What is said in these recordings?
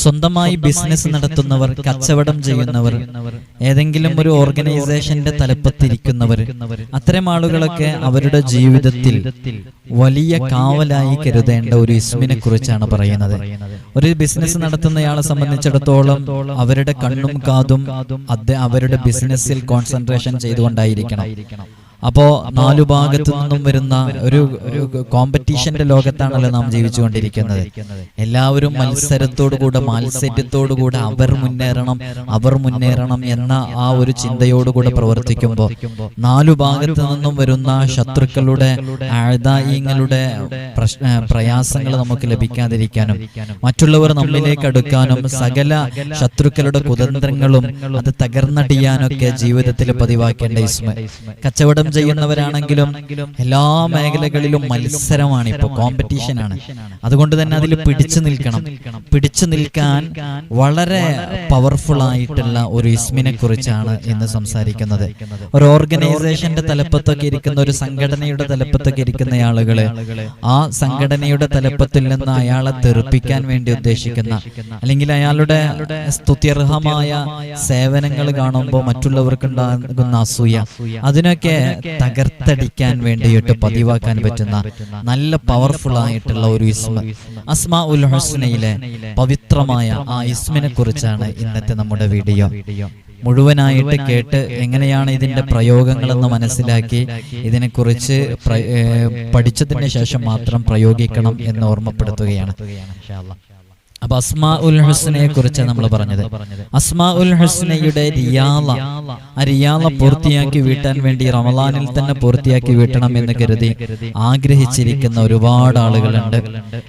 സ്വന്തമായി ബിസിനസ് നടത്തുന്നവർ കച്ചവടം ചെയ്യുന്നവർ ഏതെങ്കിലും ഒരു ഓർഗനൈസേഷന്റെ തലപ്പത്തിരിക്കുന്നവർ അത്തരം ആളുകളൊക്കെ അവരുടെ ജീവിതത്തിൽ വലിയ കാവലായി കരുതേണ്ട ഒരു ഇസ്മിനെ കുറിച്ചാണ് പറയുന്നത്. ഒരു ബിസിനസ് നടത്തുന്നയാളെ സംബന്ധിച്ചിടത്തോളം അവരുടെ കണ്ണും കാതും അവരുടെ ബിസിനസ്സിൽ കോൺസെൻട്രേഷൻ ചെയ്തുകൊണ്ടായിരിക്കണം. അപ്പോ നാലു ഭാഗത്തു നിന്നും വരുന്ന ഒരു കോമ്പറ്റീഷന്റെ ലോകത്താണല്ലോ നാം ജീവിച്ചുകൊണ്ടിരിക്കുന്നത്. എല്ലാവരും മത്സരത്തോടുകൂടെ മാത്സര്യത്തോടുകൂടെ അവർ മുന്നേറണം അവർ മുന്നേറണം എന്ന ആ ഒരു ചിന്തയോടുകൂടെ പ്രവർത്തിക്കുമ്പോൾ നാലു ഭാഗത്തു നിന്നും വരുന്ന ശത്രുക്കളുടെ ആഴ്തായിങ്ങളുടെ പ്രശ്ന പ്രയാസങ്ങൾ നമുക്ക് ലഭിക്കാതിരിക്കാനും മറ്റുള്ളവർ നമ്മിലേക്ക് അടുക്കാനും സകല ശത്രുക്കളുടെ കുതന്ത്രങ്ങളും അത് തകർന്നടിയാനൊക്കെ ജീവിതത്തിൽ പതിവാക്കേണ്ട ഇസ്മ കച്ചവടം ചെയ്യുന്നവരാണെങ്കിലും എല്ലാ മേഖലകളിലും മത്സരമാണ് ഇപ്പൊ കോമ്പറ്റീഷൻ ആണ്. അതുകൊണ്ട് തന്നെ അതിൽ പിടിച്ചു നിൽക്കണം. പിടിച്ചു നിൽക്കാൻ വളരെ പവർഫുൾ ആയിട്ടുള്ള ഒരു ഇസ്മിനെ കുറിച്ചാണ് ഇന്ന് സംസാരിക്കുന്നത്. ഒരു ഓർഗനൈസേഷന്റെ തലപ്പത്തൊക്കെ ഇരിക്കുന്ന ഒരു സംഘടനയുടെ തലപ്പത്തൊക്കെ ഇരിക്കുന്ന ആളുകൾ ആ സംഘടനയുടെ തലപ്പത്തിൽ നിന്ന് അയാളെ തെറിപ്പിക്കാൻ വേണ്ടി ഉദ്ദേശിക്കുന്ന അല്ലെങ്കിൽ അയാളുടെ സ്തുത്യർഹമായ സേവനങ്ങൾ കാണുമ്പോൾ മറ്റുള്ളവർക്ക് ഉണ്ടാകുന്ന അസൂയ. അതിനൊക്കെ തകർത്തടിക്കാൻ വേണ്ടിയിട്ട് പതിവാക്കാൻ പറ്റുന്ന നല്ല പവർഫുൾ ആയിട്ടുള്ള ഒരു ഇസ്മ. അസ്മാ ഉൽ ഹുസ്നയിലെ പവിത്രമായ ആ ഇസ്മിനെ കുറിച്ചാണ് ഇന്നത്തെ നമ്മുടെ വീഡിയോ. മുഴുവനായിട്ട് കേട്ട് എങ്ങനെയാണ് ഇതിന്റെ പ്രയോഗങ്ങളെന്ന് മനസ്സിലാക്കി ഇതിനെക്കുറിച്ച് പഠിച്ചതിന് ശേഷം മാത്രം പ്രയോഗിക്കണം എന്ന് ഓർമ്മപ്പെടുത്തുകയാണ്. അപ്പൊ അസ്മാ ഉൽ ഹുസ്നയെ കുറിച്ച് നമ്മൾ പറഞ്ഞത്. അസ്മാ ഉൽ ഹുസ്നയുടെ റിയാള. ആ റിയാള പൂർത്തിയാക്കി വീട്ടാൻ വേണ്ടി റമലാനിൽ തന്നെ പൂർത്തിയാക്കി വീട്ടണം എന്ന് കരുതി ആഗ്രഹിച്ചിരിക്കുന്ന ഒരുപാട് ആളുകളുണ്ട്.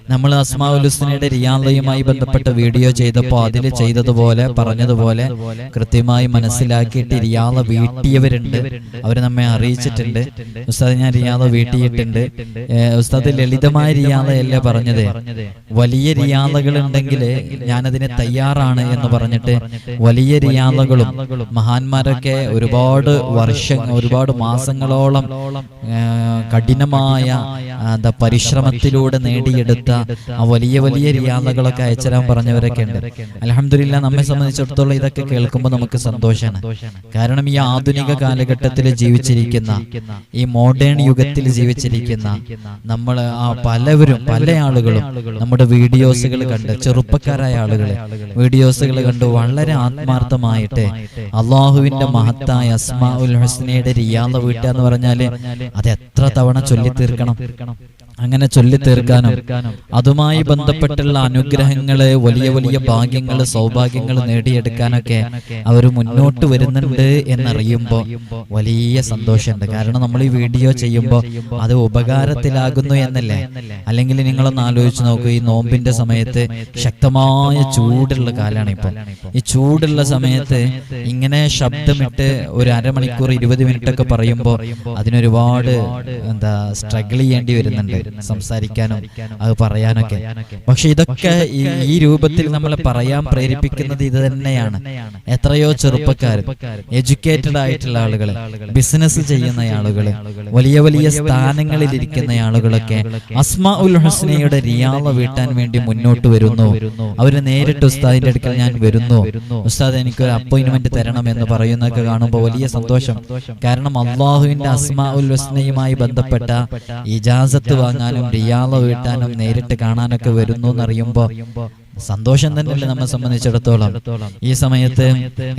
നമ്മൾ അസ്മാ ഉൽ ഹുസ്നയുടെ റിയാളയുമായി ബന്ധപ്പെട്ട വീഡിയോ ചെയ്തപ്പോൾ അതിൽ ചെയ്തതുപോലെ പറഞ്ഞതുപോലെ കൃത്യമായി മനസ്സിലാക്കിയിട്ട് റിയാള വീട്ടിയവരുണ്ട്. അവർ നമ്മെ അറിയിച്ചിട്ടുണ്ട്. ഉസ്താദ് ഞാൻ റിയാള വീട്ടിയിട്ടുണ്ട്. ഉസ്താദ് ലളിതമായ റിയാളയല്ലേ പറഞ്ഞത്? വലിയ റിയാളകൾ ഉണ്ടെങ്കിൽ ഞാനതിന് തയ്യാറാണ് എന്ന് പറഞ്ഞിട്ട് വലിയ റിയാളകളും മഹാന്മാരൊക്കെ ഒരുപാട് വർഷം ഒരുപാട് മാസങ്ങളോളം കഠിനമായ എന്താ പരിശ്രമത്തിലൂടെ നേടിയെടുത്ത ആ വലിയ വലിയ റിയാളകളൊക്കെ അയച്ചരാൻ പറഞ്ഞവരൊക്കെ ഉണ്ട്. അലഹമില്ല നമ്മെ സംബന്ധിച്ചിടത്തോളം ഇതൊക്കെ കേൾക്കുമ്പോൾ നമുക്ക് സന്തോഷമാണ് കാരണം ഈ ആധുനിക കാലഘട്ടത്തിൽ ജീവിച്ചിരിക്കുന്ന ഈ മോഡേൺ യുഗത്തിൽ ജീവിച്ചിരിക്കുന്ന നമ്മൾ ആ പലവരും പല ആളുകളും നമ്മുടെ വീഡിയോസുകൾ കണ്ട് ചെറുപ്പക്കാരായ ആളുകൾ വീഡിയോസുകൾ കണ്ട് വളരെ ആത്മാർത്ഥമായിട്ട് അള്ളാഹുവിന്റെ മഹത്തായ അസ്മാ ഉൽ ഹസ്നയുടെ റിയാദ വീട്ടുക എന്ന് പറഞ്ഞാൽ അത് എത്ര തവണ ചൊല്ലി തീർക്കണം അങ്ങനെ ചൊല്ലി തീർക്കാനും അതുമായി ബന്ധപ്പെട്ടുള്ള അനുഗ്രഹങ്ങൾ വലിയ വലിയ ഭാഗ്യങ്ങൾ സൗഭാഗ്യങ്ങൾ നേടിയെടുക്കാനൊക്കെ അവർ മുന്നോട്ട് വരുന്നുണ്ട് എന്നറിയുമ്പോൾ വലിയ സന്തോഷമുണ്ട്. കാരണം നമ്മൾ ഈ വീഡിയോ ചെയ്യുമ്പോൾ അത് ഉപകാരത്തിലാകുന്നു എന്നല്ലേ? അല്ലെങ്കിൽ നിങ്ങളൊന്ന് ആലോചിച്ച് നോക്കൂ ഈ നോമ്പിന്റെ സമയത്ത് ശക്തമായ ചൂടുള്ള കാലമാണ് ഇപ്പൊ. ഈ ചൂടുള്ള സമയത്ത് ഇങ്ങനെ ശബ്ദമിട്ട് ഒരു അരമണിക്കൂർ ഇരുപത് മിനിറ്റ് ഒക്കെ പറയുമ്പോൾ അതിനൊരുപാട് എന്താ സ്ട്രഗിൾ ചെയ്യേണ്ടി വരുന്നുണ്ട്. സംസാരിക്കാനും അത് പറയാനൊക്കെ. പക്ഷെ ഇതൊക്കെ ഈ രൂപത്തിൽ നമ്മൾ പറയാൻ പ്രേരിപ്പിക്കുന്നത് ഇത് തന്നെയാണ് എത്രയോ ചെറുപ്പക്കാർ എഡ്യൂക്കേറ്റഡ് ആയിട്ടുള്ള ആളുകൾ ബിസിനസ് ചെയ്യുന്ന ആളുകൾ വലിയ വലിയ സ്ഥാനങ്ങളിൽ ഇരിക്കുന്ന ആളുകളൊക്കെ അസ്മാ ഉൽ ഹസ്നയുടെ റിയാള വീട്ടാൻ വേണ്ടി മുന്നോട്ട് വരുന്നു. അവർ നേരിട്ട് ഉസ്താദിന്റെ അടുക്കൽ ഞാൻ വരുന്നു. ഉസ്താദ് എനിക്ക് ഒരു അപ്പോയിന്റ്മെന്റ് തരണം എന്ന് പറയുന്നൊക്കെ കാണുമ്പോൾ വലിയ സന്തോഷം. കാരണം അള്ളാഹുവിന്റെ അസ്മാ ഉൽ ഹസ്നയുമായി ബന്ധപ്പെട്ട ഇജാസത്ത് വാങ്ങാനും റിയാള വീട്ടാനും നേരിട്ട് കാണാനൊക്കെ വരുന്നു എന്നറിയുമ്പോ സന്തോഷം തന്നെയല്ലേ നമ്മെ സംബന്ധിച്ചിടത്തോളം. ഈ സമയത്ത്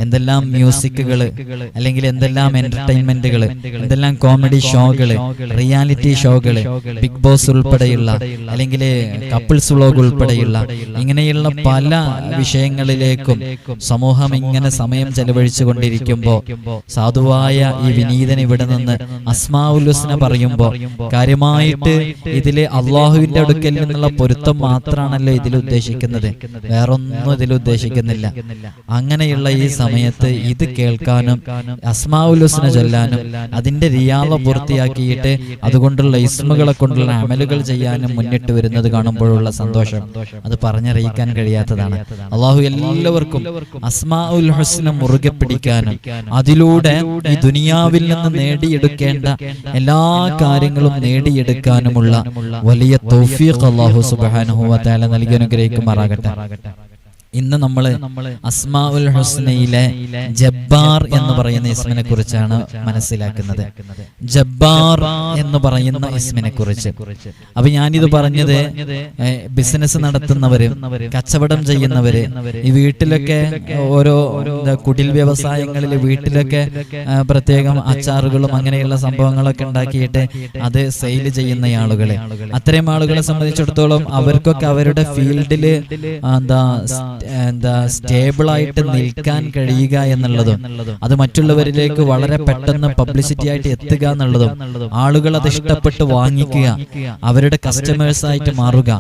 എന്തെല്ലാം മ്യൂസിക്കുകൾ അല്ലെങ്കിൽ എന്തെല്ലാം എന്റർടൈൻമെന്റുകൾ എന്തെല്ലാം കോമഡി ഷോകൾ റിയാലിറ്റി ഷോകൾ ബിഗ് ബോസ് ഉൾപ്പെടെയുള്ള അല്ലെങ്കിൽ കപ്പിൾസ് വ്ളോഗ് ഉൾപ്പെടെയുള്ള ഇങ്ങനെയുള്ള പല വിഷയങ്ങളിലേക്കും സമൂഹം ഇങ്ങനെ സമയം ചെലവഴിച്ചു കൊണ്ടിരിക്കുമ്പോ സാധുവായ ഈ വിനീതൻ ഇവിടെ നിന്ന് അസ്മാഉലുസ്ന പറയുമ്പോ കാര്യമായിട്ട് ഇതിലെ അള്ളാഹുവിന്റെ അടുക്കൽ നിന്നുള്ള പൊരുത്തം മാത്രമാണല്ലോ ഇതിൽ ഉദ്ദേശിക്കുന്നത്. വേറൊന്നും ഇതിൽ ഉദ്ദേശിക്കുന്നില്ല. അങ്ങനെയുള്ള ഈ സമയത്ത് ഇത് കേൾക്കാനും അസ്മാവുലുസിനെ ചൊല്ലാനും അതിന്റെ റിയാള പൂർത്തിയാക്കിയിട്ട് അതുകൊണ്ടുള്ള ഇസ്മുകളെ കൊണ്ടുള്ള അമലുകൾ ചെയ്യാനും മുന്നിട്ട് വരുന്നത് കാണുമ്പോഴുള്ള സന്തോഷം. അത് പറഞ്ഞറിയിക്കാൻ കഴിയാത്തതാണ്. അള്ളാഹു എല്ലാവർക്കും അസ്മാഉൽ ഹുസ്ന മുറുകെ പിടിക്കാനും അതിലൂടെ ഈ ദുനിയാവിൽ നിന്ന് നേടിയെടുക്കേണ്ട എല്ലാ കാര്യങ്ങളും നേടിയെടുക്കാനുമുള്ള വലിയ തൗഫീഖ് അള്ളാഹു സുബ്ഹാനഹു വ തആല നൽകി അനുഗ്രഹിക്കുമാറാകട്ടെ. करता ഇന്ന് നമ്മൾ അസ്മാ ഉൽ ഹുസ്നയിലെ ജബ്ബാർ എന്ന് പറയുന്ന ഇസ്മിനെ കുറിച്ചാണ് മനസ്സിലാക്കുന്നത്. ജബ്ബാർ എന്ന് പറയുന്ന ഇസ്മിനെ കുറിച്ച് അപ്പൊ ഞാനിത് പറഞ്ഞത് ബിസിനസ് നടത്തുന്നവര് കച്ചവടം ചെയ്യുന്നവര് ഈ വീട്ടിലൊക്കെ ഓരോ കുടിൽ വ്യവസായങ്ങളിൽ വീട്ടിലൊക്കെ പ്രത്യേകം അച്ചാറുകളും അങ്ങനെയുള്ള സംഭവങ്ങളൊക്കെ ഉണ്ടാക്കിയിട്ട് അത് സെയിൽ ചെയ്യുന്ന ആളുകളെ. അത്തരം ആളുകളെ സംബന്ധിച്ചിടത്തോളം അവർക്കൊക്കെ അവരുടെ ഫീൽഡിൽ എന്താ എന്താ സ്റ്റേബിൾ ആയിട്ട് നിൽക്കാൻ കഴിയുക എന്നുള്ളതും അത് മറ്റുള്ളവരിലേക്ക് വളരെ പെട്ടെന്ന് പബ്ലിസിറ്റി ആയിട്ട് എത്തുക എന്നുള്ളതും ആളുകൾ അത് ഇഷ്ടപ്പെട്ട് വാങ്ങിക്കുക അവരുടെ കസ്റ്റമേഴ്സ് ആയിട്ട് മാറുക.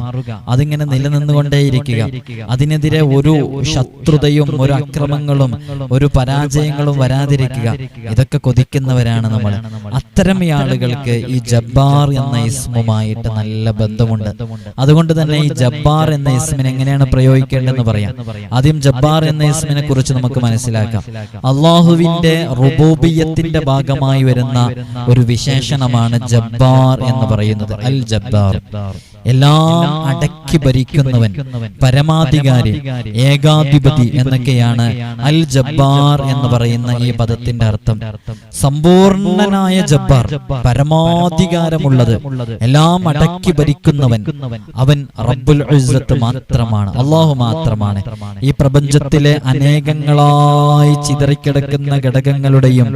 അതിങ്ങനെ നിലനിന്നുകൊണ്ടേയിരിക്കുക. അതിനെതിരെ ഒരു ശത്രുതയും ഒരു അക്രമങ്ങളും ഒരു പരാജയങ്ങളും വരാതിരിക്കുക. ഇതൊക്കെ കൊതിക്കുന്നവരാണ് നമ്മൾ അത്തരം ഈ ആളുകൾക്ക് ഈ ജബ്ബാർ എന്ന ഇസ്മുമായിട്ട് നല്ല ബന്ധമുണ്ട്. അതുകൊണ്ട് തന്നെ ഈ ജബ്ബാർ എന്ന ഇസ്മിനെ എങ്ങനെയാണ് പ്രയോഗിക്കേണ്ടതെന്ന് പറയാം? ആദ്യം ജബ്ബാർ എന്ന ഇസ്മിനെ കുറിച്ച് നമുക്ക് മനസ്സിലാക്കാം. അള്ളാഹുവിന്റെ റുബൂബിയത്തിന്റെ ഭാഗമായി വരുന്ന ഒരു വിശേഷണമാണ് ജബ്ബാർ എന്ന് പറയുന്നത്. അൽ ജബ്ബാർ. എല്ലാം അടക്കി ഭരിക്കുന്നവൻ പരമാധികാരി ഏകാധിപതി എന്നൊക്കെയാണ് അൽ ജബ്ബാർ എന്ന് പറയുന്ന ഈ പദത്തിന്റെ അർത്ഥം. സമ്പൂർണനായ ജബ്ബാർ പരമാധികാരമുള്ളത്. എല്ലാം അടക്കി ഭരിക്കുന്നവൻ അവൻ റബ്ബുൽ മാത്രമാണ്. അള്ളാഹു മാത്രമാണ്. ഈ പ്രപഞ്ചത്തിലെ അനേകങ്ങളായി ചിതറിക്കിടക്കുന്ന ഘടകങ്ങളുടെയും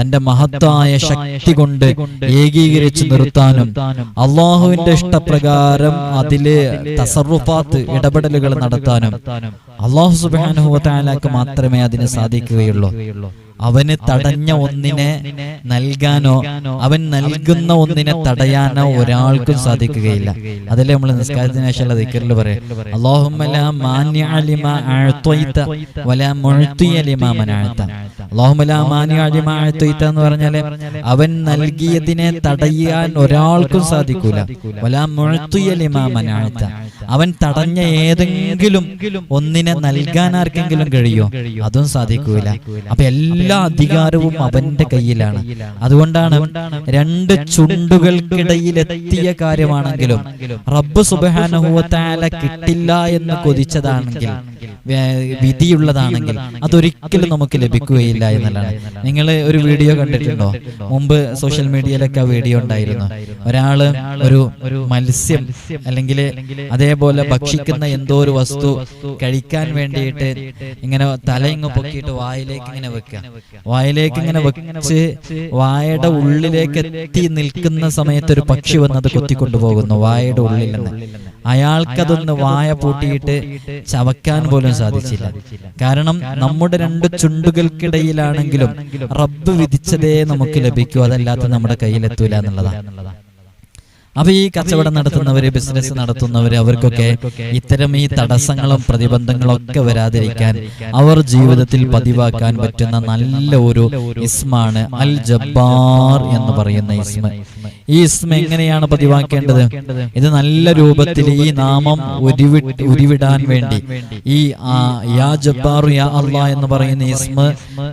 തന്റെ മഹത്തായ ശക്തി കൊണ്ട് ഏകീകരിച്ചു നിർത്താനും അള്ളാഹുവിന്റെ ഇഷ്ടപ്രകാരം അതിൽ തസറുഫാത്ത് ഇടപെടലുകൾ നടത്താനും അള്ളാഹു സുബാനുഹുവത്താലാക്ക് മാത്രമേ അതിന് സാധിക്കുകയുള്ളൂ. അവന് തടഞ്ഞ ഒന്നിനെ നൽകാനോ അവൻ നൽകുന്ന ഒന്നിനെ തടയാനോ ഒരാൾക്കും സാധിക്കുകയില്ല. അതല്ലേ നമ്മൾ നിസ്കാരത്തിന് ശേഷമുള്ള ദിക്കറിൽ പറയാം. അള്ളാഹുമ്മ അഅ്തയ്ത എന്ന് പറഞ്ഞാൽ അവൻ നൽകിയതിനെ തടയാൻ ഒരാൾക്കും സാധിക്കൂല. വലാ മുഅ്തിയ ലിമാ മനഅ്ത അവൻ തടഞ്ഞ ഏതെങ്കിലും ഒന്നിനെ നൽകാൻ ആർക്കെങ്കിലും കഴിയോ? അതും സാധിക്കൂല. അപ്പൊ എല്ലാ അധികാരവും അവന്റെ കയ്യിലാണ്. അതുകൊണ്ടാണ് രണ്ട് ചുണ്ടുകൾക്കിടയിൽ എത്തിയ കാര്യമാണെങ്കിലും റബ്ബ് സുബാനുഭവത്താല കിട്ടില്ല എന്ന് കൊതിച്ചതാണെങ്കിൽ വിധിയുള്ളതാണെങ്കിൽ അതൊരിക്കലും നമുക്ക് ലഭിക്കുകയില്ല. എന്നുള്ളതാണ് നിങ്ങൾ ഒരു വീഡിയോ കണ്ടിട്ടുണ്ടോ? മുമ്പ് സോഷ്യൽ മീഡിയയിലൊക്കെ ആ വീഡിയോ ഉണ്ടായിരുന്നു. ഒരാൾ ഒരു മത്സ്യം അല്ലെങ്കിൽ അതേപോലെ ഭക്ഷിക്കുന്ന എന്തോ ഒരു വസ്തു കഴിക്കാൻ വേണ്ടിയിട്ട് ഇങ്ങനെ തല ഇങ്ങ് പൊക്കിയിട്ട് വായിലേക്ക് ഇങ്ങനെ വെക്കുക. വായിലേക്ക് ഇങ്ങനെ വെച്ച് വായയുടെ ഉള്ളിലേക്ക് എത്തി നിൽക്കുന്ന സമയത്ത് ഒരു പക്ഷി വന്നത് കൊത്തിക്കൊണ്ടുപോകുന്നു വായയുടെ ഉള്ളിൽ നിന്ന്. അയാൾക്കതൊന്ന് വായ പൂട്ടിയിട്ട് ചവക്കാൻ പോലും സാധിച്ചില്ല. കാരണം നമ്മുടെ രണ്ട് ചുണ്ടുകൾക്കിടയിലാണെങ്കിലും റബ്ബ് വിധിച്ചതേ നമുക്ക് ലഭിക്കൂ. അതല്ലാത്ത നമ്മുടെ കയ്യിലെത്തൂല എന്നുള്ളതാണ്. അപ്പൊ ഈ കച്ചവടം നടത്തുന്നവര് ബിസിനസ് നടത്തുന്നവര് അവർക്കൊക്കെ ഇത്തരം ഈ തടസ്സങ്ങളും പ്രതിബന്ധങ്ങളും ഒക്കെ വരാതിരിക്കാൻ അവർ ജീവിതത്തിൽ പതിവാക്കാൻ പറ്റുന്ന നല്ല ഒരു ഇസ്മാണ് അൽ ജബ്ബാർ എന്ന് പറയുന്ന ഇസ്മ. ഈ ഇസ്മ എങ്ങനെയാണ് പതിവാക്കേണ്ടത് ഇത് നല്ല രൂപത്തിൽ ഈ നാമം ഉരുവി ഉരുവിടാൻ വേണ്ടി. ഈ ആ, യാ ജബ്ബാറു യാ അള്ളാ എന്ന് പറയുന്ന ഇസ്മ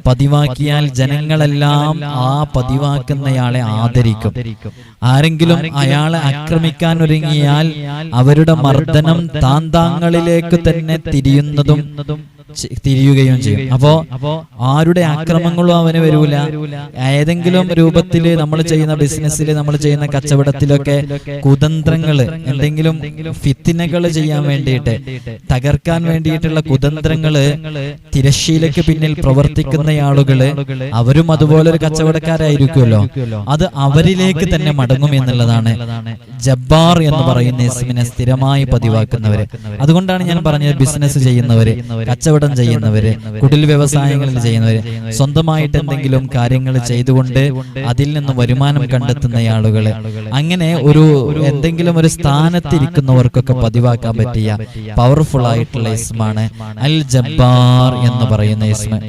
പതിവാക്കിയാൽ ജനങ്ങളെല്ലാം ആ പതിവാക്കുന്നയാളെ ആദരിക്കും. ആരെങ്കിലും അയാളെ ആക്രമിക്കാൻ ഒരുങ്ങിയാൽ അവരുടെ മർദ്ദനം താന്താങ്ങളിലേക്ക് തന്നെ തിരിയുന്നതും തിരിയുകയും ചെയ്യും അപ്പോ ആരുടെ ആക്രമങ്ങളും അവന് വരൂല. ഏതെങ്കിലും രൂപത്തിൽ നമ്മൾ ചെയ്യുന്ന ബിസിനസ്സിൽ നമ്മൾ ചെയ്യുന്ന കച്ചവടത്തിലൊക്കെ കുതന്ത്രങ്ങൾ എന്തെങ്കിലും ഫിത്തിനകൾ ചെയ്യാൻ വേണ്ടിയിട്ട് തകർക്കാൻ വേണ്ടിയിട്ടുള്ള കുതന്ത്രങ്ങൾ തിരശ്ശീലയ്ക്ക് പിന്നിൽ പ്രവർത്തിക്കുന്ന ആളുകൾ അവരും അതുപോലെ ഒരു കച്ചവടക്കാരായിരിക്കുമല്ലോ. അത് അവരിലേക്ക് തന്നെ മടങ്ങും എന്നുള്ളതാണ് ജബ്ബാർ എന്ന് പറയുന്ന ഇസ്മിനെ സ്ഥിരമായി പതിവാക്കുന്നവര്. അതുകൊണ്ടാണ് ഞാൻ പറഞ്ഞത് ബിസിനസ് ചെയ്യുന്നവര്. കച്ചവടം ചെയ്യുന്നവര് കുടിൽ വ്യവസായങ്ങളിൽ ചെയ്യുന്നവര് സ്വന്തമായിട്ട് എന്തെങ്കിലും കാര്യങ്ങൾ ചെയ്തുകൊണ്ട് അതിൽ നിന്ന് വരുമാനം കണ്ടെത്തുന്ന ആളുകൾ അങ്ങനെ ഒരു എന്തെങ്കിലും ഒരു സ്ഥാനത്തിരിക്കുന്നവർക്കൊക്കെ പതിവാക്കാൻ പറ്റിയ പവർഫുൾ ആയിട്ടുള്ള ഇസ്മാണ് അൽ ജബ്ബാർ എന്ന് പറയുന്ന ഇസ്മ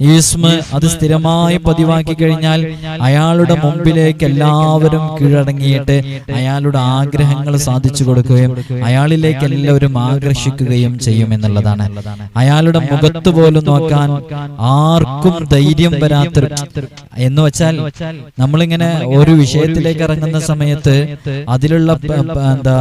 ഈ ഇസ്മ അത് സ്ഥിരമായി പതിവാക്കി കഴിഞ്ഞാൽ അയാളുടെ മുമ്പിലേക്ക് എല്ലാവരും കീഴടങ്ങിയിട്ട് അയാളുടെ ആഗ്രഹങ്ങൾ സാധിച്ചു കൊടുക്കുകയും അയാളിലേക്ക് എല്ലാവരും ആകർഷിക്കുകയും ചെയ്യും എന്നുള്ളതാണ്. അയാളുടെ മുഖത്ത് പോലും നോക്കാൻ ആർക്കും ധൈര്യം വരാത്തൊരു എന്ന് വെച്ചാൽ നമ്മളിങ്ങനെ ഒരു വിഷയത്തിലേക്ക് ഇറങ്ങുന്ന സമയത്ത് അതിലുള്ള എന്താ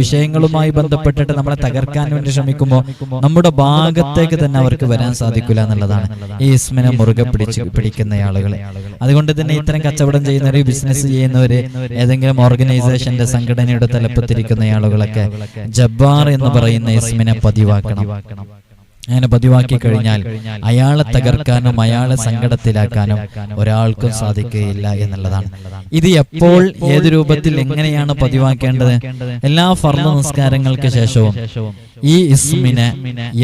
വിഷയങ്ങളുമായി ബന്ധപ്പെട്ടിട്ട് നമ്മളെ തകർക്കാൻ വേണ്ടി ശ്രമിക്കുമ്പോൾ നമ്മുടെ ഭാഗത്തേക്ക് തന്നെ അവർക്ക് വരാൻ സാധിക്കില്ല എന്നുള്ളതാണ് ഈ ഇസ്മിനെ മുറുകെ പിടിച്ച് പിടിക്കുന്ന ആളുകളെ. അതുകൊണ്ട് തന്നെ ഇത്തരം കച്ചവടം ചെയ്യുന്നവര് ബിസിനസ് ചെയ്യുന്നവര് ഏതെങ്കിലും ഓർഗനൈസേഷന്റെ സംഘടനയുടെ തലപ്പത്തിരിക്കുന്ന ആളുകളൊക്കെ ജബ്ബാർ എന്ന് പറയുന്ന ഇസ്മിനെ പതിവാക്കണം. അങ്ങനെ പതിവാക്കി കഴിഞ്ഞാൽ അയാളെ തകർക്കാനും അയാളെ സങ്കടത്തിലാക്കാനും ഒരാൾക്കും സാധിക്കുകയില്ല എന്നുള്ളതാണ്. ഇത് എപ്പോൾ ഏത് രൂപത്തിൽ എങ്ങനെയാണ് പതിവാക്കേണ്ടത്? എല്ലാ ഫർദ നിസ്കാരങ്ങൾക്ക് ശേഷവും ഈ ഇസ്മിനെ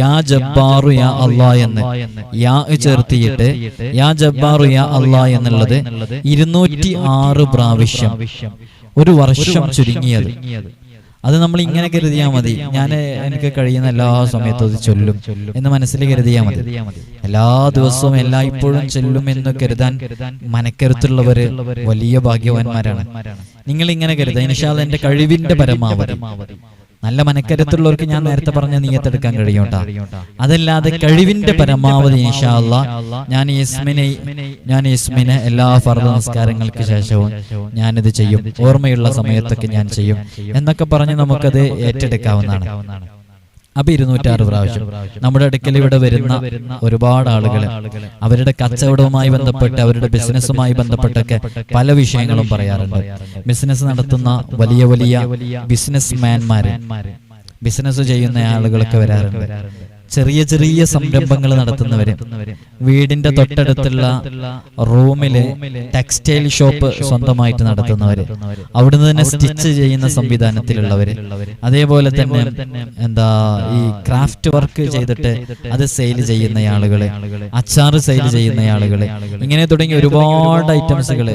യാ ജബ്ബാറു യാ അള്ളാ എന്ന് യാ ചേർത്തിയിട്ട് യാ ജബ്ബാറു യാ അള്ളാ എന്നുള്ളത് ഇരുന്നൂറ്റി ആറ് പ്രാവശ്യം ഒരു വർഷം ചുരുങ്ങിയത്. അത് നമ്മൾ ഇങ്ങനെ കരുതിയാൽ മതി. ഞാൻ എനിക്ക് കഴിയുന്ന എല്ലാ സമയത്തും അത് ചൊല്ലും എന്ന് മനസ്സിൽ കരുതിയാൽ മതി. എല്ലാ ദിവസവും എല്ലാ ഇപ്പോഴും ചൊല്ലും എന്ന് കരുതാൻ മനക്കരുത്തുള്ളവര് വലിയ ഭാഗ്യവാന്മാരാണ്. നിങ്ങൾ ഇങ്ങനെ കരുതുക ഇനിഷാദ് എന്റെ കഴിവിന്റെ പരമാവധി. നല്ല മനക്കരുത്തുള്ളവർക്ക് ഞാൻ നേരത്തെ പറഞ്ഞ നീയത്തെടുക്കാൻ കഴിയും ട്ടാ. അതല്ലാതെ കഴിവിന്റെ പരമാവധി ഇൻഷാല്ല ഞാൻ യസ്മിനെ ഇസ്മിനെ ഞാൻ യസ്മിനെ ഇസ്മിനെ എല്ലാ ഫർദ നമസ്കാരങ്ങൾക്ക് ശേഷവും ഞാനിത് ചെയ്യും. ഓർമ്മയുള്ള സമയത്തൊക്കെ ഞാൻ ചെയ്യും. എന്നൊക്കെ പറഞ്ഞ് നമുക്കത് ഏറ്റെടുക്കാവുന്നതാണ്. അപ്പൊ ഇരുന്നൂറ്റാറ് പ്രാവശ്യം. നമ്മുടെ അടുക്കൽ ഇവിടെ വരുന്ന ഒരുപാട് ആളുകൾ അവരുടെ കച്ചവടവുമായി ബന്ധപ്പെട്ട് അവരുടെ ബിസിനസ്സുമായി ബന്ധപ്പെട്ടൊക്കെ പല വിഷയങ്ങളും പറയാറുണ്ട്. ബിസിനസ് നടത്തുന്ന വലിയ വലിയ ബിസിനസ് മാൻമാര് ബിസിനസ് ചെയ്യുന്ന ആളുകളൊക്കെ വരാറുണ്ട്. ചെറിയ ചെറിയ സംരംഭങ്ങൾ നടത്തുന്നവര്. വീടിന്റെ തൊട്ടടുത്തുള്ള റൂമിൽ ടെക്സ്റ്റൈൽ ഷോപ്പ് സ്വന്തമായിട്ട് നടത്തുന്നവര്. അവിടുന്ന് തന്നെ സ്റ്റിച്ച് ചെയ്യുന്ന സംവിധാനത്തിലുള്ളവര്. അതേപോലെ തന്നെ എന്താ ഈ ക്രാഫ്റ്റ് വർക്ക് ചെയ്തിട്ട് അത് സെയിൽ ചെയ്യുന്ന ആളുകൾ അച്ചാർ സെയിൽ ചെയ്യുന്ന ആളുകൾ ഇങ്ങനെ തുടങ്ങി ഒരുപാട് ഐറ്റംസുകൾ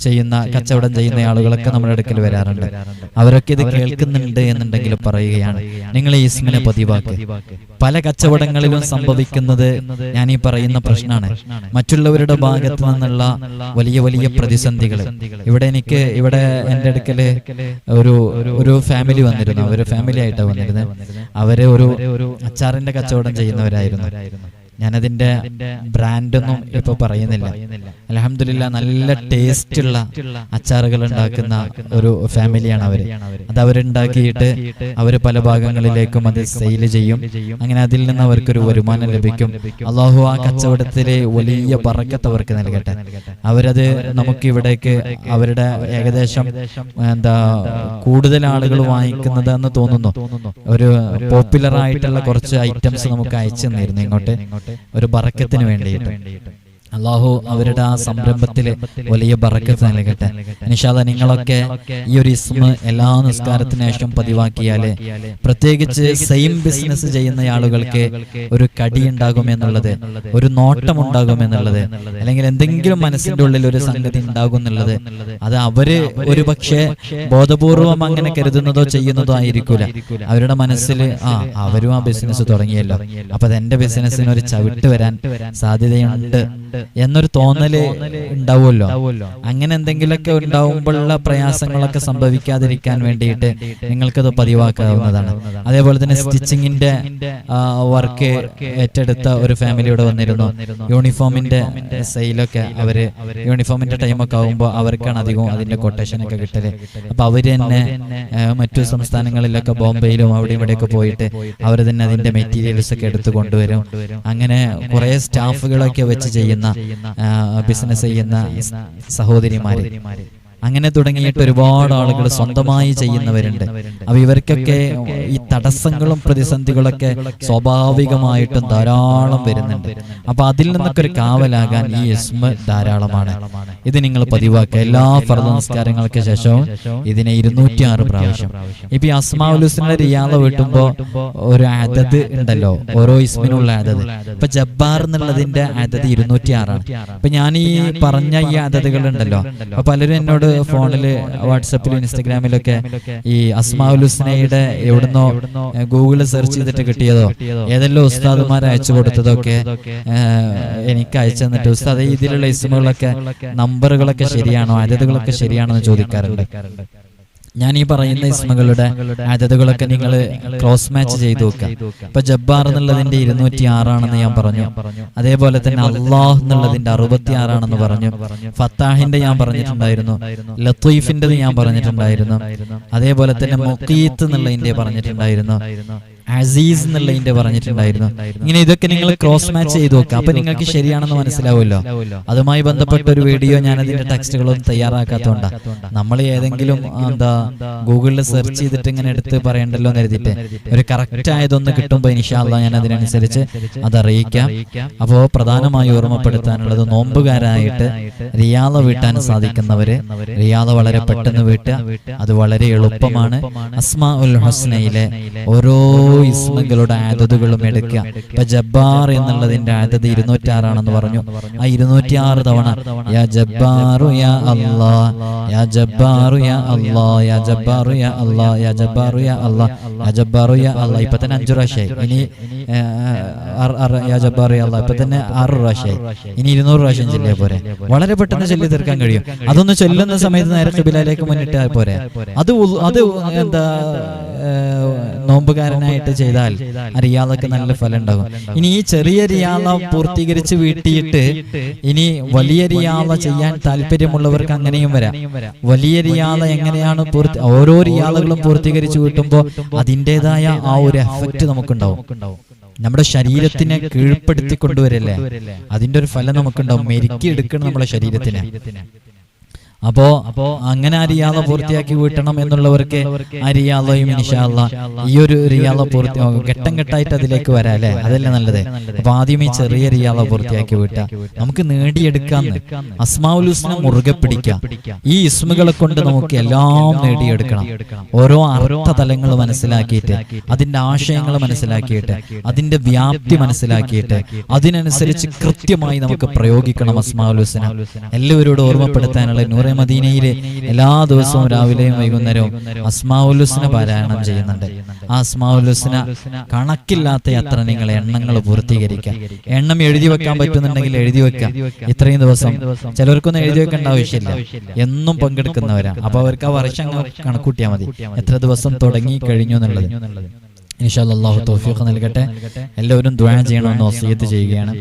ചെയ്യുന്ന കച്ചവടം ചെയ്യുന്ന ആളുകളൊക്കെ നമ്മുടെ അടുക്കൽ വരാറുണ്ട്. അവരൊക്കെ ഇത് കേൾക്കുന്നുണ്ട് എന്നുണ്ടെങ്കിൽ പറയുകയാണ്. നിങ്ങൾ ഈ ഇസ്മിനെ പതിവാക്ക്. പല കച്ചവടങ്ങളിലും സംഭവിക്കുന്നത് ഞാൻ ഈ പറയുന്ന പ്രശ്നമാണ്. മറ്റുള്ളവരുടെ ഭാഗത്തു നിന്നുള്ള വലിയ വലിയ പ്രതിസന്ധികൾ ഇവിടെ എനിക്ക് ഇവിടെ എന്റെ അടുക്കൽ ഒരു ഒരു ഫാമിലി വന്നിരുന്നു. അവർ ഫാമിലി ആയിട്ടാണ് വന്നിരുന്നത്. അവർ ഒരു അച്ചാറിന്റെ കച്ചവടം ചെയ്യുന്നവരായിരുന്നു. ഞാനതിന്റെ ബ്രാൻഡൊന്നും ഇപ്പൊ പറയുന്നില്ല. അലഹമില്ല നല്ല ടേസ്റ്റ് ഉള്ള അച്ചാറുകൾ ഉണ്ടാക്കുന്ന ഒരു ഫാമിലിയാണ് അവർ. അത് അവരുണ്ടാക്കിയിട്ട് അവർ പല ഭാഗങ്ങളിലേക്കും അത് സെയിൽ ചെയ്യും. അങ്ങനെ അതിൽ നിന്ന് അവർക്കൊരു വരുമാനം ലഭിക്കും. അള്ളാഹു ആ കച്ചവടത്തിലെ വലിയ പറക്കത്ത് അവർക്ക് നൽകട്ടെ. അവരത് നമുക്ക് ഇവിടേക്ക് അവരുടെ ഏകദേശം എന്താ കൂടുതൽ ആളുകൾ വാങ്ങിക്കുന്നത് എന്ന് തോന്നുന്നു. ഒരു പോപ്പുലർ ആയിട്ടുള്ള കുറച്ച് ഐറ്റംസ് നമുക്ക് അയച്ചു തന്നിരുന്നു ഇങ്ങോട്ട്. ഒരു ബറക്കത്തിന് വേണ്ടിയിട്ട്. അള്ളാഹു അവരുടെ ആ സംരംഭത്തിൽ വലിയ ബറക്കത്ത് നൽകട്ടെ. നിഷാദ നിങ്ങളൊക്കെ ഈ ഒരു ഇസ്മ എല്ലാ നിസ്കാരത്തിന് ശേഷം പതിവാക്കിയാൽ പ്രത്യേകിച്ച് സെയിം ബിസിനസ് ചെയ്യുന്ന ആളുകൾക്ക് ഒരു കടി ഉണ്ടാകുമെന്നുള്ളത് ഒരു നോട്ടം ഉണ്ടാകുമെന്നുള്ളത് അല്ലെങ്കിൽ എന്തെങ്കിലും മനസ്സിന്റെ ഉള്ളിൽ ഒരു സംഗതി ഉണ്ടാകും എന്നുള്ളത്. അത് അവർ ഒരു പക്ഷേ ബോധപൂർവം അങ്ങനെ കരുതുന്നതോ ചെയ്യുന്നതോ ആയിരിക്കൂല. അവരുടെ മനസ്സിൽ ആ അവരും ആ ബിസിനസ് തുടങ്ങിയല്ലോ. അപ്പൊ അത് എന്റെ ബിസിനസ്സിന് ഒരു ചവിട്ട് വരാൻ സാധ്യതയുണ്ട്. എന്നൊരു തോന്നൽ ഉണ്ടാവുമല്ലോ. അങ്ങനെ എന്തെങ്കിലുമൊക്കെ ഉണ്ടാവുമ്പോഴുള്ള പ്രയാസങ്ങളൊക്കെ സംഭവിക്കാതിരിക്കാൻ വേണ്ടിയിട്ട് നിങ്ങൾക്കത് പതിവാക്കാവുന്നതാണ്. അതേപോലെ തന്നെ സ്റ്റിച്ചിങ്ങിന്റെ വർക്ക് ഏറ്റെടുത്ത ഒരു ഫാമിലി ഇവിടെ വന്നിരുന്നു. യൂണിഫോമിന്റെ സെയിലൊക്കെ അവർ യൂണിഫോമിന്റെ ടൈമൊക്കെ ആകുമ്പോൾ അവർക്കാണ് അധികവും അതിന്റെ കൊട്ടേഷൻ ഒക്കെ കിട്ടൽ. അപ്പൊ അവർ തന്നെ മറ്റു സംസ്ഥാനങ്ങളിലൊക്കെ ബോംബെയിലും അവിടെ ഇവിടെയൊക്കെ പോയിട്ട് അവർ തന്നെ അതിന്റെ മെറ്റീരിയൽസ് ഒക്കെ എടുത്തു കൊണ്ടുവരും. അങ്ങനെ കുറെ സ്റ്റാഫുകളൊക്കെ വെച്ച് ചെയ്യുന്ന ബിസിനസ് ചെയ്യുന്ന സഹോദരിമാര്. അങ്ങനെ തുടങ്ങിയിട്ട് ഒരുപാട് ആളുകൾ സ്വന്തമായി ചെയ്യുന്നവരുണ്ട്. അപ്പൊ ഇവർക്കൊക്കെ ഈ തടസ്സങ്ങളും പ്രതിസന്ധികളൊക്കെ സ്വാഭാവികമായിട്ടും ധാരാളം വരുന്നുണ്ട്. അപ്പൊ അതിൽ നിന്നൊക്കെ ഒരു കാവലാകാൻ ഈ ഇസ്മ ധാരാളമാണ്. ഇത് നിങ്ങൾ പതിവാക്കുക എല്ലാ ഫർദ നമസ്കാരങ്ങൾക്ക് ശേഷവും ഇതിനെ ഇരുന്നൂറ്റി ആറ് പ്രാവശ്യം. ഇപ്പൊ ഈ അസ്മാവുലുസിനെ റിയാദ വീട്ടുമ്പോ ഒരു അതത് ഉണ്ടല്ലോ ഓരോ ഇസ്മിനുള്ള അതത് ഇപ്പൊ ജബ്ബാർ എന്നുള്ളതിന്റെ അതത് ഇരുന്നൂറ്റി ആറാണ് ഇപ്പൊ ഞാൻ ഈ പറഞ്ഞ ഈ അതതുകൾ ഉണ്ടല്ലോ അപ്പൊ പലരും എന്നോട് ഫോണിൽ വാട്സപ്പിലും ഇൻസ്റ്റഗ്രാമിലൊക്കെ ഈ അസ്മാഉൽ ഹുസ്നയുടെ എവിടുന്നോ ഗൂഗിളിൽ സെർച്ച് ചെയ്തിട്ട് കിട്ടിയതോ ഏതെല്ലാം ഉസ്താദുമാർ അയച്ചു കൊടുത്തതൊക്കെ എനിക്ക് അയച്ചു തന്നിട്ട്. ഉസ്താദ് ഇതിലുള്ള ഇസ്മുകളൊക്കെ നമ്പറുകളൊക്കെ ശരിയാണോ? അതതുകളൊക്കെ ശരിയാണോ എന്ന് ചോദിക്കാറുണ്ട്. ഞാൻ ഈ പറയുന്ന ഇസ്മകളുടെ അതതുകളൊക്കെ നിങ്ങൾ ക്രോസ് മാച്ച് ചെയ്തു നോക്കുക ഇപ്പൊ ജബ്ബാർ എന്നുള്ളതിന്റെ ഇരുന്നൂറ്റി ആറാണെന്ന് ഞാൻ പറഞ്ഞു. അതേപോലെ തന്നെ അള്ളാഹ് എന്നുള്ളതിന്റെ അറുപത്തി ആറാണെന്ന് പറഞ്ഞു. ഫത്താഹിന്റെ ഞാൻ പറഞ്ഞിട്ടുണ്ടായിരുന്നു. ലത്തീഫിന്റെ ഞാൻ പറഞ്ഞിട്ടുണ്ടായിരുന്നു. അതേപോലെ തന്നെ മൊക്കീത്ത് എന്നുള്ളതിന്റെ പറഞ്ഞിട്ടുണ്ടായിരുന്നു. അസീസ് എന്നുള്ള ഇതിന്റെ പറഞ്ഞിട്ടുണ്ടായിരുന്നു. ഇങ്ങനെ ഇതൊക്കെ നിങ്ങൾ ക്രോസ് മാച്ച് ചെയ്ത് നോക്കുക അപ്പൊ നിങ്ങൾക്ക് ശരിയാണെന്ന് മനസ്സിലാവുമല്ലോ. അതുമായി ബന്ധപ്പെട്ട ഒരു വീഡിയോ ഞാൻ അതിന്റെ ടെക്സ്റ്റുകളൊന്നും തയ്യാറാക്കാത്തതുകൊണ്ടാ. നമ്മൾ ഏതെങ്കിലും എന്താ ഗൂഗിളിൽ സെർച്ച് ചെയ്തിട്ട് ഇങ്ങനെ എടുത്ത് പറയണ്ടല്ലോ എന്ന് കരുതിയിട്ട് ഒരു കറക്റ്റ് ആയതൊന്ന് കിട്ടുമ്പോൾ ഇനിഷാല്ല ഞാൻ അതിനനുസരിച്ച് അത് അറിയിക്കാം അപ്പോൾ പ്രധാനമായി ഓർമ്മപ്പെടുത്താനുള്ളത് നോമ്പുകാരായിട്ട് റിയാള വീട്ടാൻ സാധിക്കുന്നവര് റിയാള വളരെ പെട്ടെന്ന് വീട്ടുക. അത് വളരെ എളുപ്പമാണ്. അസ്മാ ഉൽ ഹസ്നയിലെ ഓരോ ഇസ്മകളുടെ ആദതുകളും എടുക്കുക. ഇപ്പൊ ജബ്ബാർ എന്നുള്ളതിന്റെ ആദത് ഇരുന്നൂറ്റി ആറാണെന്ന് പറഞ്ഞു. ആ ഇരുന്നൂറ്റി ആറ് തവണ യാ ജബ്ബാറു യാ അല്ലാ യാ ജബ്ബാറു യാ അല്ലാ യാ ജബ്ബാറു യാ അല്ലാ യാ ജബ്ബാറു യാ അല്ലാ യാ ജബ്ബാറു യാ അല്ലാ. ഇപ്പൊ തന്നെ അഞ്ചു പ്രാവശ്യമായി. ഇനി യാ ജബ്ബാറു യാ അല്ലാ. ഇപ്പൊ തന്നെ ആറ് പ്രാവശ്യമായി. ഇനി ഇരുന്നൂറ് പ്രാവശ്യം ചൊല്ലിയ പോരെ. വളരെ പെട്ടെന്ന് ചൊല്ലി തീർക്കാൻ കഴിയും. അതൊന്ന് ചൊല്ലുന്ന സമയത്ത് നേരെ ഖിബിലയിലേക്ക് മുന്നിട്ടാൽ പോരെ. അത് അത് എന്താ ഏ, നോമ്പുകാരനായിട്ട് ചെയ്താൽ റിയാദൊക്കെ നല്ല ഫലം ഉണ്ടാകും ഇനി ഈ ചെറിയ റിയാദ പൂർത്തീകരിച്ച് വീട്ടിയിട്ട് ഇനി വലിയ റിയാദ ചെയ്യാൻ താല്പര്യമുള്ളവർക്ക് അങ്ങനെയും വരാം. വലിയ റിയാദ എങ്ങനെയാണ് പൂർത്തി ഓരോ റിയാദകളും പൂർത്തീകരിച്ച് വീട്ടുമ്പോൾ അതിന്റെതായ ആ ഒരു എഫക്റ്റ് നമുക്കുണ്ടാവും. നമ്മുടെ ശരീരത്തിനെ കീഴ്പ്പെടുത്തി കൊണ്ടുവരല്ലേ അതിന്റെ ഒരു ഫലം നമുക്കുണ്ടാവും. മെരുക്കി എടുക്കണം നമ്മുടെ ശരീരത്തിനെ. അപ്പോ അപ്പോ അങ്ങനെ ആ പൂർത്തിയാക്കി വീട്ടണം എന്നുള്ളവർക്ക് ആ റിയാദയും ഈ ഒരു റിയാദ പൂർത്തി ഘട്ടം ഘട്ടമായിട്ട് അതിലേക്ക് വരാം അല്ലെ അതല്ലേ നല്ലത്? അപ്പൊ ആദ്യം ഈ ചെറിയ റിയാദ പൂർത്തിയാക്കി വീട്ട. നമുക്ക് നേടിയെടുക്കാന്ന്. അസ്മാഉൽ ഹുസ്ന മുറുകെ പിടിക്കാം. ഈ ഇസ്മുകളെ കൊണ്ട് നമുക്ക് എല്ലാം നേടിയെടുക്കണം. ഓരോ അർത്ഥ തലങ്ങൾ മനസ്സിലാക്കിയിട്ട് അതിന്റെ ആശയങ്ങൾ മനസ്സിലാക്കിയിട്ട് അതിന്റെ വ്യാപ്തി മനസ്സിലാക്കിയിട്ട് അതിനനുസരിച്ച് കൃത്യമായി നമുക്ക് പ്രയോഗിക്കണം അസ്മാഉൽ ഹുസ്ന. എല്ലാവരോടും ഓർമ്മപ്പെടുത്താനുള്ള നൂറെ മദീനയിലെ എല്ലാ ദിവസവും രാവിലെയും വൈകുന്നേരവും അസ്മാഉൽ ഹുസ്ന പാരായണം ചെയ്യുന്നുണ്ട്. ആ അസ്മാഉൽ ഹുസ്ന കണക്കില്ലാത്ത അത്ര നിങ്ങൾ എണ്ണങ്ങൾ പൂർത്തീകരിക്കുക. എണ്ണം എഴുതി വെക്കാൻ പറ്റുന്നുണ്ടെങ്കിൽ എഴുതി വെക്കാം ഇത്രയും ദിവസം ചിലർക്കൊന്നും എഴുതി വെക്കേണ്ട ആവശ്യമില്ല. എന്നും പങ്കെടുക്കുന്നവരാണ് അപ്പൊ അവർക്ക് ആ വർഷം കണക്കൂട്ടിയാൽ മതി. എത്ര ദിവസം തുടങ്ങി കഴിഞ്ഞു എന്നുള്ളത്. ഇൻഷാ അല്ലാഹു തൗഫീഖ് നൽകട്ടെ. എല്ലാവരും ദ്വാ ചെയ്യണമെന്ന് വസീയത്ത് ചെയ്യുകയാണ്.